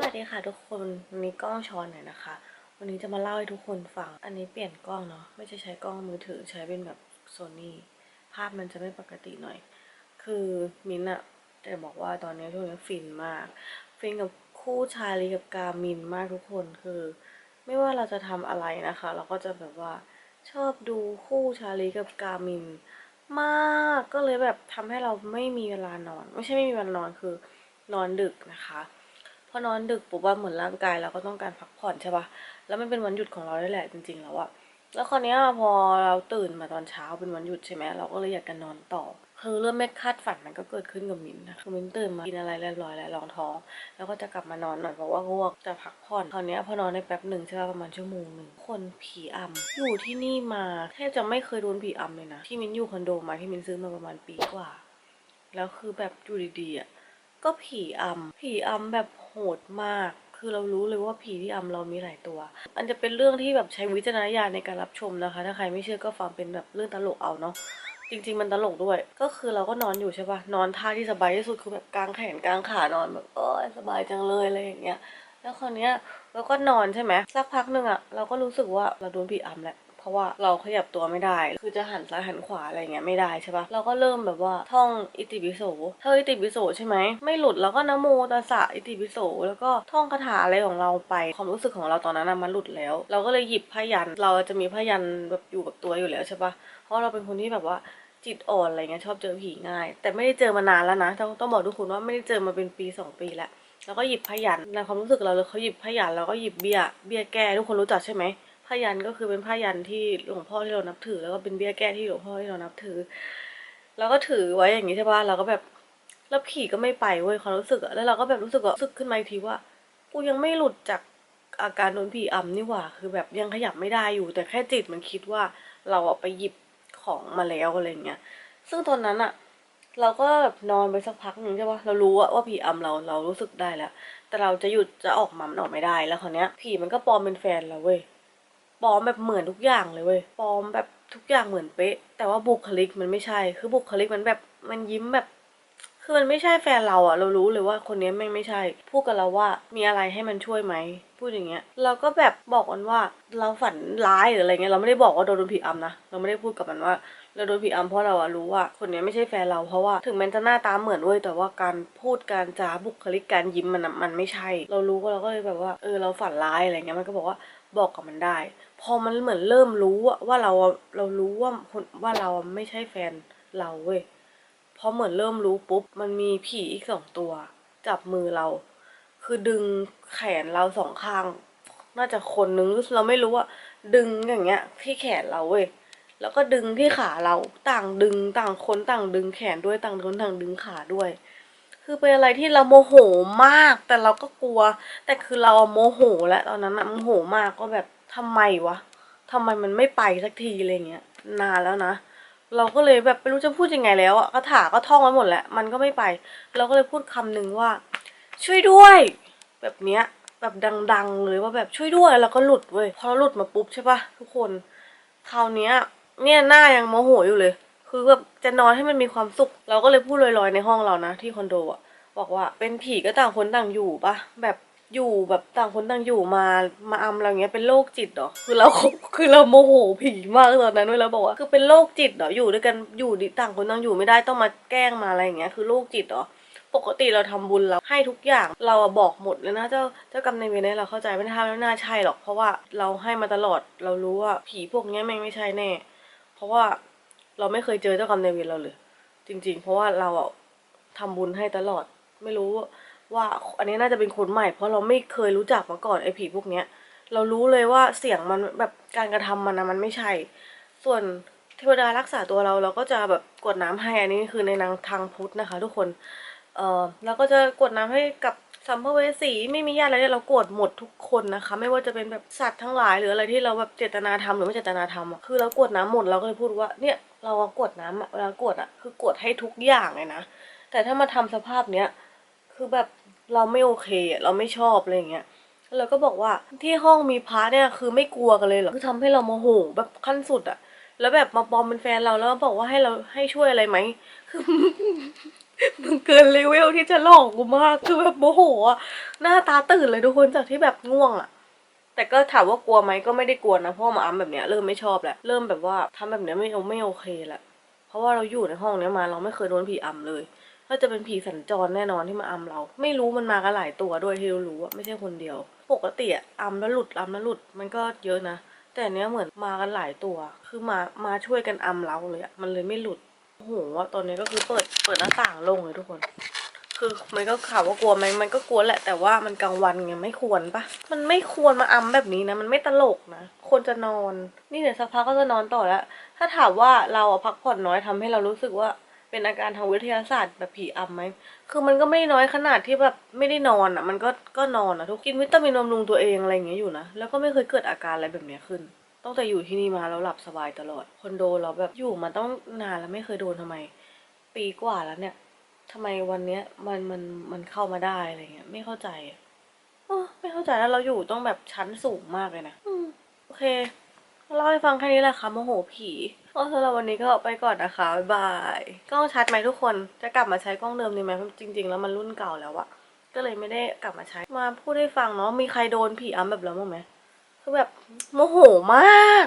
สวัสดีค่ะทุกคนวันนี้กล้องช้อนหน่อยนะคะ วันนี้จะมาเล่าให้ทุกคนฟัง อันนี้เปลี่ยนกล้องเนาะไม่ใช่ใช้กล้องมือถือใช้เป็นแบบโซนี่ภาพมันจะไม่ปกติหน่อย คือมินอะแต่บอกว่าตอนนี้ช่วงนี้ฟินมาก ฟินกับคู่ชาลีกับกามินมากทุกคนคือ ไม่ว่าเราจะทำอะไรนะคะ เราก็จะแบบว่าชอบดูคู่ชาลีกับกามินมากก็เลยแบบทำให้เราไม่มีเวลานอน ไม่ใช่ไม่มีเวลานอนคือนอนดึกนะคะ พอนอนดึกปุ๊บว่าเหมือนร่างกายเราก็ต้องการพักผ่อนใช่ปะแล้วมันเป็นวันหยุดของเราด้วยแหละจริงๆแล้วอะแล้วคราวเนี้ยพอเราตื่นมาตอนเช้าเป็นวันหยุดใช่ไหมเราก็เลยอยากจะนอนต่อ คือเรื่องไม่คาดฝันมันก็เกิดขึ้นกับมินนะคือมินตื่นมากินอะไรเรียบร้อยแล้วรองท้อง แล้วก็จะกลับมานอนหน่อยเพราะว่าง่วงจะพักผ่อนคราวเนี้ยพอนอนได้แป๊บหนึ่งใช่ป่ะประมาณชั่วโมงหนึ่งคนผีอำอยู่ที่นี่มาแทบจะไม่เคยโดนผีอำเลยนะที่มินอยู่คอนโดมาที่มินซื้อมาประมาณปีกว่า แล้วคือแบบอยู่ดีๆอะ ก็ผีอำผีอำแบบโหดมาก คือเรารู้เลยว่าผีที่อำเรามีหลายตัว อันจะเป็นเรื่องที่แบบใช้วิจารณญาณในการรับชมนะคะ ถ้าใครไม่เชื่อก็ฟังเป็นแบบเรื่องตลกเอาเนาะจริงๆมันตลกด้วย ก็คือเราก็นอนอยู่ใช่ปะนอนท่าที่สบายที่สุดคือแบบกางแขนกางขานอนแบบเออสบายจังเลยอะไรอย่างเงี้ย แล้วคราวเนี้ยเราก็นอนใช่ไหมสักพักหนึ่งอะเราก็รู้สึกว่าเราโดนผีอำแหละ ราะว่าเราขยับตัวไม่ได้ คือจะหันซ้ายหันขวาอะไรเงี้ยไม่ได้ใช่ปะเราก็เริ่มแบบว่าท่องอิติปิโสท่องอิติปิโสใช่ไหมไม่หลุดแล้วก็นโมตัสสะอิติปิโสแล้วก็ท่องคาถาอะไรของเราไป ความรู้สึกของเราตอนนั้นนะมันหลุดแล้ว เราก็เลยหยิบพยันเราจะมีพยันแบบอยู่กับตัวอยู่แล้วใช่ปะเพราะเราเป็นคนที่แบบว่าจิตอ่อนอะไรเงี้ยชอบเจอผีง่าย แต่ไม่ได้เจอมานานแล้วนะต้องต้องบอกทุกคนว่าไม่ได้เจอมาเป็นปีสองปีแล้วแล้วก็หยิบพยันในความรู้สึกเราเลยเขาหยิบพยันแล้วก็หยิบเบี้ยเบี้ยแก้ทุกคนรู้จักใช่ไหม พยันก็คือเป็นพยันที่หลวงพ่อที่เรานับถือ แล้วก็เป็นเบี้ยแก้ที่หลวงพ่อที่เรานับถือ แล้วก็ถือไว้อย่างนี้ใช่ป่ะเราก็แบบแล้วผีก็ไม่ไปเว้ยความรู้สึกอะแล้วเราก็แบบรู้สึกว่ารู้สึกขึ้นมาอีกทีว่ากูยังไม่หลุดจากอาการโดนผีอำนี่หว่า คือแบบยังขยับไม่ได้อยู่ แต่แค่จิตมันคิดว่าเราอะไปหยิบของมาแล้วอะไรเงี้ย ซึ่งตอนนั้นอะเราก็แบบนอนไปสักพักหนึ่งใช่ปะเรารู้อะว่าผีอำเราเรารู้สึกได้แล้ว แต่เราจะหยุดจะออกมันออกไม่ได้แล้วคราวเนี้ยผีมันก็ปลอมเป็นแฟนเราเว้ย ปลอมแบบเหมือนทุกอย่างเลยเว้ยปลอมแบบทุกอย่างเหมือนเป๊ะ แต่ว่าบุคลิกมันไม่ใช่ คือบุคลิกมันแบบมันยิ้มแบบ คือมันไม่ใช่แฟนเราอะเรารู้เลยว่าคนนี้แม่งไม่ใช่ พูดกับเราว่ามีอะไรให้มันช่วยไหมพูดอย่างเงี้ยเราก็แบบบอกมันว่าเราฝันร้ายหรืออะไรเงี้ยเราไม่ได้บอกว่าโดนผีอำนะเราไม่ได้พูดกับมันว่าเราโดนผีอำเพราะเราอะรู้ว่าคนนี้ไม่ใช่แฟนเราเพราะว่าถึงแม้จะหน้าตาเหมือนเว้ยแต่ว่าการพูดการจาบุคลิกการยิ้มมันมันไม่ใช่ เรารู้ก็เราก็เลยแบบว่าเออเราฝันร้ายอะไรเงี้ยมันก็บอกว่าบอกกับมันได้ พอมันเหมือนเริ่มรู้ว่าเราเรารู้ว่าคนว่าเราไม่ใช่แฟนเราเว้ย พอเหมือนเริ่มรู้ปุ๊บ มันมีผีอีกสองตัว จับมือเรา คือดึงแขนเราสองข้าง น่าจะคนนึงเราไม่รู้ว่าดึงอย่างเงี้ย ที่แขนเราเว้ยแล้วก็ดึงที่ขาเราต่างดึงต่างคนต่างดึงแขนด้วยต่างคนต่างดึงขาด้วย คือเป็นอะไรที่เราโมโหมาก แต่เราก็กลัว แต่คือเราโมโหแล้วตอนนั้นอะโมโหมากก็แบบทำไมวะทำไมมันไม่ไปสักทีอะไรเงี้ยนานแล้วนะ เราก็เลยแบบไม่รู้จะพูดยังไงแล้วอะคาถาก็ท่องไว้หมดแล้ว มันก็ไม่ไป เราก็เลยพูดคำหนึ่งว่า ช่วยด้วย แบบเนี้ยแบบดัง ๆ เลยว่าแบบช่วยด้วยแล้วก็หลุดเว้ยพอเราหลุดมาปุ๊บใช่ปะทุกคนคราวเนี้ย เนี่ยหน้ายังโมโหอยู่เลย คือแบบจะนอนให้มันมีความสุข เราก็เลยพูดลอยๆในห้องเรานะที่คอนโดอะบอกว่าเป็นผีก็ต่างคนต่างอยู่ปะแบบ อยู่แบบต่างคนต่างอยู่มามาอำเราเงี้ยเป็นโรคจิตเหรอคือเราคือเราโมโหผีมากตอนนั้นเว้ยแล้วบอกว่าคือเป็นโรคจิตเหรออยู่ด้วยกันอยู่ต่างคนต่างอยู่ไม่ได้ต้องมาแกล้งมาอะไรอย่างเงี้ยคือโรคจิตเหรอปกติเราทำบุญเราให้ทุกอย่างเราบอกหมดเลยนะเจ้าเจ้ากรรมนายเวรเนี่ยเราเข้าใจไม่ทำแล้วน่าใช่หรอก เพราะว่าเราให้มาตลอดเรารู้ว่าผีพวกเนี้ยแม่งไม่ใช่แน่ เพราะว่าเราไม่เคยเจอเจ้ากรรมนายเวรเราเลย จริง ๆ เพราะว่าเราอะทำบุญให้ตลอดไม่รู้ ว่าอันนี้น่าจะเป็นคนใหม่ เพราะเราไม่เคยรู้จักมาก่อนไอ้ผีพวกเนี้ย เรารู้เลยว่าเสียงมันแบบการกระทำมันนะมันไม่ใช่ ส่วนเทวดารักษาตัวเราเราก็จะแบบกวดน้ำให้อันนี้คือในนางทางพุทธนะคะ ทุกคนเออเราก็จะกวดน้ำให้กับสัมภเวสีไม่มีญาติอะไรเนี่ยเรากรวดหมดทุกคนนะคะ ไม่ว่าจะเป็นแบบสัตว์ทั้งหลายหรืออะไรที่เราแบบเจตนาทำหรือไม่เจตนาทำอะคือเรากรวดน้ำหมดเราก็เลยพูดว่าเนี่ยเราอะกรวดน้ำอะเวลากรวดอะคือกรวดให้ทุกอย่างเลยนะแต่ถ้ามาทำสภาพเนี้ย คือแบบเราไม่โอเคเราไม่ชอบอะไรอย่างเงี้ยแล้วเราก็บอกว่าที่ห้องมีพระเนี่ยคือไม่กลัวกันเลยเหรอคือทำให้เราโมโหแบบขั้นสุดอะแล้วแบบมาปลอมเป็นแฟนเราแล้วบอกว่าให้เราให้ช่วยอะไรไหมคือมึงเกินเลเวลที่จะหลอกกูมากคือแบบโมโหอะหน้าตาตื่นเลยทุกคนจากที่แบบง่วงอะแต่ก็ถามว่ากลัวไหมก็ไม่ได้กลัวนะเพราะมาอ้ำแบบเนี้ยเริ่มไม่ชอบแล้วเริ่มแบบว่าทำแบบเนี้ยไม่โอไม่โอเคแหละเพราะว่าเราอยู่ในห้องเนี้ยมาเราไม่เคยโดนผีอำเลย ก็จะเป็นผีสัญจรแน่นอนที่มาอำเรา ไม่รู้มันมากันหลายตัวด้วยที่เรารู้อะไม่ใช่คนเดียว ปกติอะอำแล้วหลุดอำแล้วหลุดมันก็เยอะนะ แต่เนี้ยเหมือนมากันหลายตัว คือมามาช่วยกันอำเราเลยอะมันเลยไม่หลุดโอ้โหว่าตอนนี้ก็คือเปิดเปิดหน้าต่างลงเลยทุกคนคือมันก็ข่าวว่ากลัวไหมมันก็กลัวแหละแต่ว่ามันกลางวันไงไม่ควรปะมันไม่ควรมาอำแบบนี้นะ มันไม่ตลกนะควรจะนอน นี่เดี๋ยวสักพักก็จะนอนต่อแล้ว ถ้าถามว่าเราอะพักผ่อนน้อยทำให้เรารู้สึกว่า เป็นอาการทางวิทยาศาสตร์แบบผีอำไหม คือมันก็ไม่น้อยขนาดที่แบบไม่ได้นอนอะ มันก็ก็นอนอะทุกกินวิตามินบำรุงตัวเองอะไรอย่างเงี้ยอยู่นะ แล้วก็ไม่เคยเกิดอาการอะไรแบบเนี้ยขึ้น ตั้งแต่อยู่ที่นี่มาแล้วหลับสบายตลอด คอนโดเราแบบอยู่มาต้องนานแล้วไม่เคยโดนทำไม ปีกว่าแล้วเนี่ยทำไมวันเนี้ยมันมันมันเข้ามาได้อะไรเงี้ยไม่เข้าใจอะโอ้ไม่เข้าใจแล้วเราอยู่ต้องแบบชั้นสูงมากเลยนะอืมโอเคเล่าให้ฟังแค่นี้แหละค่ะโมโหผี ก็สำหรับวันนี้ก็ไปก่อนนะคะบ๊ายบายกล้องชัดไหมทุกคนจะกลับมาใช้กล้องเดิมดีไหมจริง ๆ แล้วมันรุ่นเก่าแล้วอะก็เลยไม่ได้กลับมาใช้มาพูดให้ฟังเนาะมีใครโดนผีอัมแบบเราบ้างไหมคือแบบโมโหมาก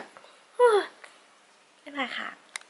บ๊ายบายค่ะ